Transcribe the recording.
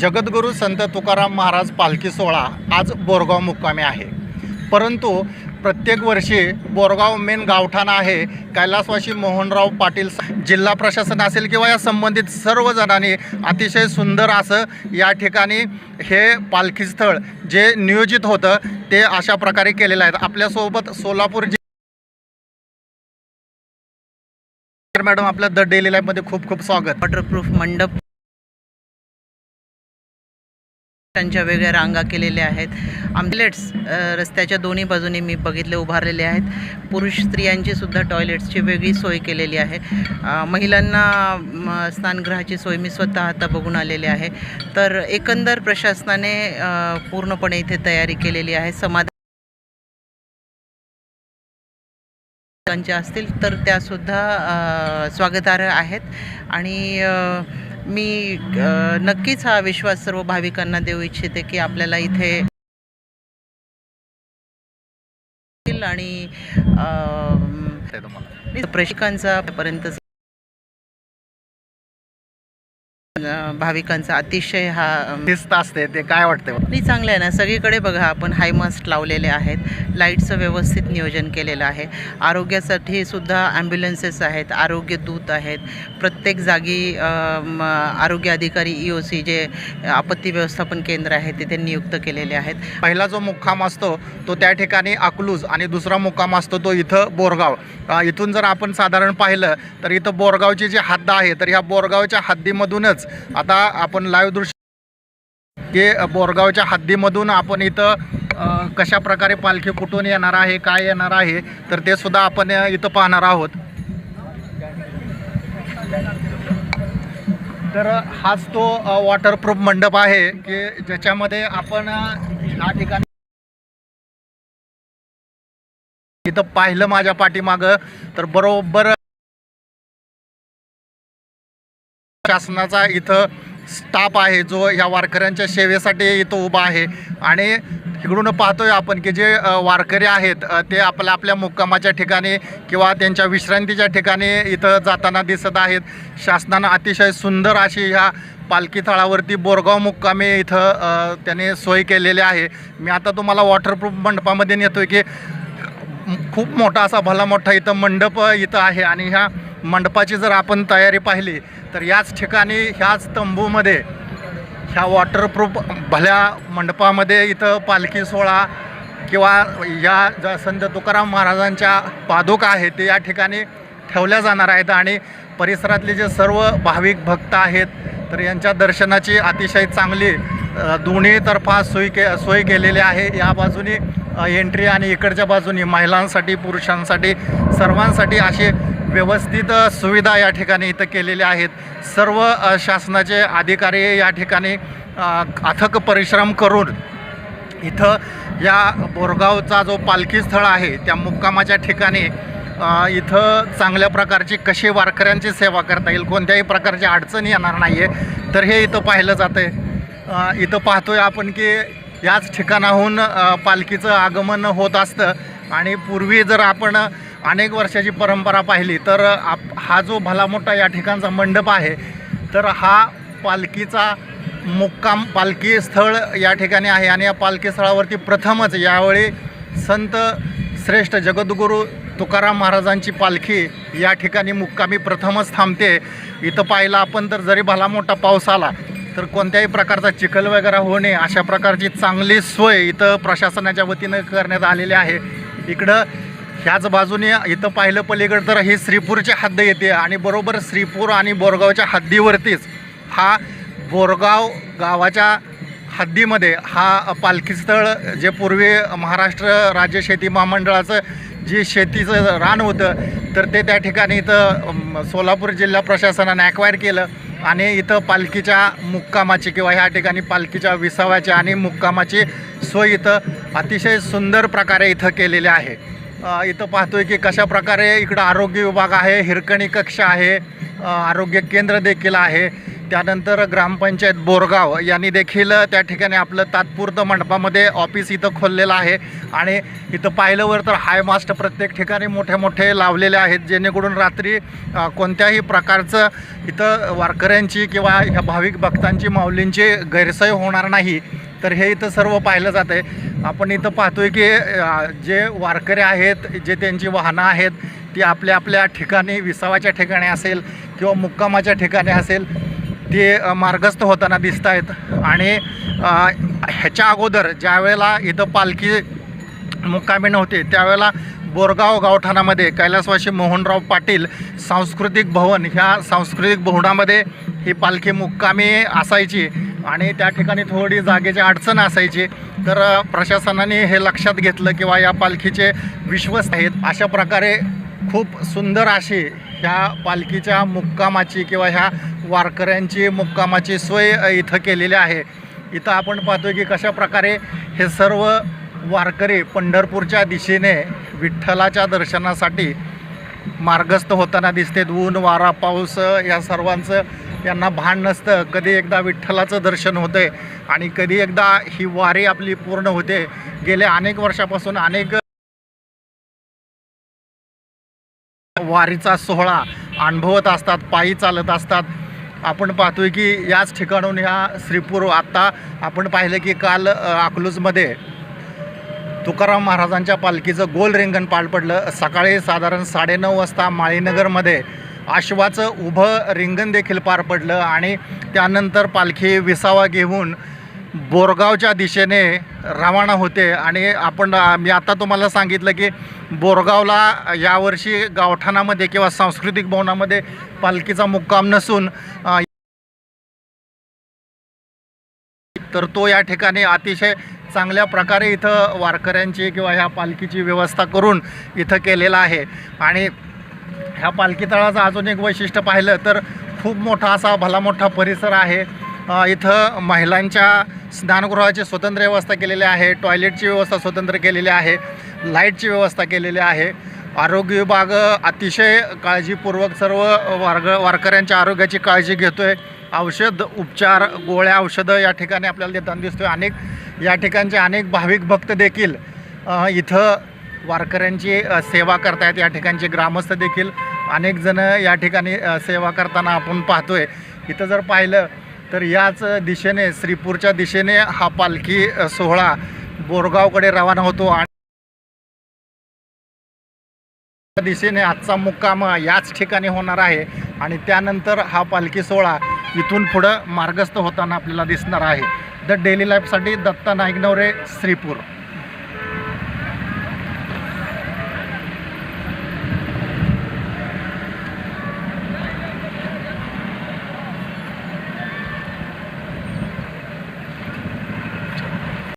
जगद्गुरू संत तुकाराम महाराज पालखी सोहळा आज बोरगाव मुक्कामी आहे. परंतु प्रत्येक वर्षी बोरगाव मेन गावठाण आहे. कैलासवासी मोहनराव पाटील जिल्हा प्रशासन असेल किंवा या संबंधित सर्वजणांनी अतिशय सुंदर असं या ठिकाणी हे पालखी स्थळ जे नियोजित होतं ते अशा प्रकारे केलेलं आहे. आपल्यासोबत सोलापूर जि मॅडम आपल्या द डेली लाईफमध्ये खूप खूप स्वागत. वॉटरप्रूफ मंडप त्यांच्या वेगळ्या रांगा केलेल्या आहेत. आमलेट्स रस्त्याच्या दोन्ही बाजूनी मी बघितले उभारलेले आहेत. पुरुष स्त्रियांची सुद्धा टॉयलेट्सची वेगळी सोय केलेली आहे. महिलांना स्नानगृहाची सोय मी स्वतः आता बघून आलेले आहे. तर एकंदर प्रशासनाने पूर्णपणे इथे तयारी केलेली आहे. समाधान त्यांच्या असतील तर त्यासुद्धा स्वागतार्ह आहेत. आणि मी नक्कीच हा विश्वास सर्व भाविकांना देऊ इच्छिते की आपल्याला इथे आणि प्रशिकांचा पर्यंत भाविकांचा अतिशय हा शिस्त असते ते काय वाटते नाही चांगलं आहे ना सगळीकडे बघा आपण हाय मास्ट लावलेले आहेत. लाईटचं व्यवस्थित नियोजन केलेलं आहे. आरोग्यासाठी सुद्धा ॲम्ब्युलन्सेस आहेत आरोग्य दूत आहेत. प्रत्येक जागी आरोग्य अधिकारी ई ओ सी जे आपत्ती व्यवस्थापन केंद्र आहे तिथे नियुक्त केलेले आहेत. पहिला जो मुक्काम असतो तो त्या ठिकाणी अकलूज आणि दुसरा मुक्काम असतो तो इथं बोरगाव. इथून जर आपण साधारण पाहिलं तर इथं बोरगावची जी हद्द आहे तर ह्या बोरगावच्या हद्दीमधूनच आता आपण लाईव्ह दृश्य की बोरगावच्या हद्दीमधून आपण इथं कशा प्रकारे पालखी कुठून येणार आहे काय येणार आहे तर ते सुद्धा आपण इथं पाहणार आहोत. तर हाच तो वॉटरप्रूफ मंडप आहे की ज्याच्यामध्ये आपण या ठिकाणी इथं पाहिलं माझ्या पाठीमागं. तर बरोबर शासनाचा इथं स्टाफ आहे जो ह्या वारकऱ्यांच्या सेवेसाठी इथं उभा आहे. आणि इकडून पाहतोय आपण की जे वारकरी आहेत ते आपल्या आपल्या मुक्कामाच्या ठिकाणी किंवा त्यांच्या विश्रांतीच्या ठिकाणी इथं जाताना दिसत आहेत. शासनानं अतिशय सुंदर अशी ह्या पालखी तळावरती बोरगाव मुक्कामी इथं त्याने सोय केलेली आहे. मी आता तुम्हाला वॉटरप्रूफ मंडपामध्ये नेतोय की खूप मोठा असा भला मोठा इथं मंडप इथं आहे. आणि ह्या मंडपाची जर आपण तयारी पाहिली तर याच ठिकाणी ह्याच तंबूमध्ये ह्या वॉटरप्रूफ भल्या मंडपामध्ये इथं पालखी सोहळा किंवा या ज्या संत तुकाराम महाराजांच्या पादुका आहेत ते या ठिकाणी ठेवल्या जाणार आहेत आणि परिसरातले जे सर्व भाविक भक्त आहेत तर यांच्या दर्शनाची अतिशय चांगली दोन्हीतर्फा दोन्ही तर्फा सोय के सोय केलेली आहे. या बाजूने एंट्री आणि इकडच्या बाजूनी महिलांसाठी पुरुषांसाठी सर्वांसाठी अशी व्यवस्थित सुविधा या ठिकाणी इथं केलेल्या आहेत. सर्व शासनाचे अधिकारी या ठिकाणी अथक परिश्रम करून इथं या बोरगावचा जो पालखी स्थळ आहे त्या मुक्कामाच्या ठिकाणी इथं चांगल्या प्रकारची कशी वारकऱ्यांची सेवा करता येईल कोणत्याही प्रकारची अडचण येणार नाही आहे तर हे इथं पाहिलं जातं आहे इथं पाहतोय आपण की याच ठिकाणाहून पालखीचं आगमन होत असतं. आणि पूर्वी जर आपण अनेक वर्षाची परंपरा पाहिली तर आप हा जो भला मोठा या ठिकाणचा मंडप आहे तर हा पालखीचा मुक्काम पालखी स्थळ या ठिकाणी आहे. आणि या पालखी स्थळावरती प्रथमच यावेळी संत श्रेष्ठ जगद्गुरू तुकाराम महाराजांची पालखी या ठिकाणी मुक्कामी प्रथमच थांबते. इथं पाहिलं आपण तर जरी भला मोठा पाऊस आला तर कोणत्याही प्रकारचा चिखल वगैरे होणे अशा प्रकारची चांगली सोय इथं प्रशासनाच्या वतीनं करण्यात आलेली आहे. इकडं ह्याच बाजूने इथं पाहिलं पलीकडं तर ही श्रीपूरची हद्द येते आणि बरोबर श्रीपूर आणि बोरगावच्या हद्दीवरतीच हा बोरगाव गावाच्या हद्दीमध्ये हा पालखी स्थळ जे पूर्वी महाराष्ट्र राज्य शेती महामंडळाचं जे शेतीचं रान होतं तर ते त्या ठिकाणी इथं सोलापूर जिल्हा प्रशासनाने ॲक्वायर केलं आणि इथं पालखीच्या मुक्कामाची किंवा ह्या ठिकाणी पालखीच्या विसाव्याची आणि मुक्कामाची सोय इथं अतिशय सुंदर प्रकारे इथं केलेली आहे. इथं पाहतोय की कशा प्रकारे इकडं आरोग्य विभाग आहे हिरकणी कक्ष आहे आरोग्य केंद्र देखील आहे. त्यानंतर ग्रामपंचायत बोरगाव यांनी देखील त्या ठिकाणी आपलं तात्पुरतं मंडपामध्ये ऑफिस इथं खोललेलं आहे. आणि इथं पाहिल्यावर तर हाय मास्ट प्रत्येक ठिकाणी मोठे मोठे लावलेले आहेत जेणेकरून रात्री कोणत्याही प्रकारचं इथं वारकऱ्यांची किंवा ह्या भाविक भक्तांची माऊलींची गैरसोय होणार नाही. तर हे इथं सर्व पाहिलं जातं आहे आपण इथं पाहतोय की जे वारकरी आहेत जे त्यांची वाहनं आहेत ती आपल्या आपल्या ठिकाणी विसावाच्या ठिकाणी असेल किंवा मुक्कामाच्या ठिकाणी असेल ते मार्गस्थ होताना दिसत आहेत आणि ह्याच्या अगोदर ज्या वेळेला इथं पालखी मुक्कामी नव्हते त्यावेळेला बोरगाव गावठाणामध्ये कैलासवासी मोहनराव पाटील सांस्कृतिक भवन ह्या सांस्कृतिक भवनामध्ये ही पालखी मुक्कामी असायची. आणि त्या ठिकाणी थोडी जागेची अडचण असायची. तर प्रशासनाने हे लक्षात घेतलं किंवा या पालखीचे विश्वस्त आहेत. अशा प्रकारे खूप सुंदर अशी ह्या पालखीच्या मुक्कामाची किंवा ह्या वारकऱ्यांची मुक्कामाची सोय इथं केलेली आहे. इथं आपण पाहतो की कशा प्रकारे हे सर्व वारकरी पंढरपूरच्या दिशेने विठ्ठलाच्या दर्शनासाठी मार्गस्थ होताना दिसते ऊन वारा पाऊस या सर्वांचं यांना भान नसतं. कधी एकदा विठ्ठलाचं दर्शन होते आणि कधी एकदा ही वारी आपली पूर्ण होते. गेल्या अनेक वर्षापासून अनेक वारीचा सोहळा अनुभवत असतात पायी चालत असतात. आपण पाहतोय की याच ठिकाणून ह्या श्रीपूर आत्ता आपण पाहिलं की काल अकलूजमध्ये तुकाराम महाराजांच्या पालखीचं गोल रिंगण पार पडलं. सकाळी साधारण साडेनऊ वाजता माळीनगरमध्ये आश्वाचं उभं रिंगण देखील पार पडलं आणि त्यानंतर पालखी विसावा घेऊन बोरगावच्या दिशेने रवाना होते. आणि आपण मी आता तुम्हाला सांगितलं की बोरगावला यावर्षी गावठाणामध्ये किंवा सांस्कृतिक भवनामध्ये पालखीचा मुक्काम नसून तर तो या ठिकाणी अतिशय चांगल्या प्रकारे इथं वारकऱ्यांची किंवा ह्या पालखीची व्यवस्था करून इथं केलेला आहे. आणि ह्या पालखी तळाचं अजून एक वैशिष्ट्य पाहिलं तर खूप मोठा असा भला मोठा परिसर आहे. इथं महिलांच्या स्नानगृहाची स्वतंत्र व्यवस्था केलेली आहे टॉयलेटची व्यवस्था स्वतंत्र केलेली आहे लाईटची व्यवस्था केलेली आहे. आरोग्य विभाग अतिशय काळजीपूर्वक सर्व वारग वारकऱ्यांच्या आरोग्याची काळजी घेतो आहे औषध उपचार गोळ्या औषधं या ठिकाणी आपल्याला देताना दिसतोय. अनेक या ठिकाणचे अनेक भाविक भक्त देखील इथं वारकऱ्यांची सेवा करतायत. या ठिकाणचे ग्रामस्थ देखील अनेक जण या ठिकाणी सेवा करताना आपण पाहतोय. इथं जर पाहिलं तर याच दिशेने श्रीपूरच्या दिशेने हा पालखी सोहळा बोरगावकडे रवाना होतो. आणि त्या दिशेने आजचा मुक्काम याच ठिकाणी होणार आहे. आणि त्यानंतर हा पालखी सोहळा इथून पुढं मार्गस्थ होताना आपल्याला दिसणार आहे. द डेली लाईफसाठी दत्ता नाईकनवरे श्रीपूर.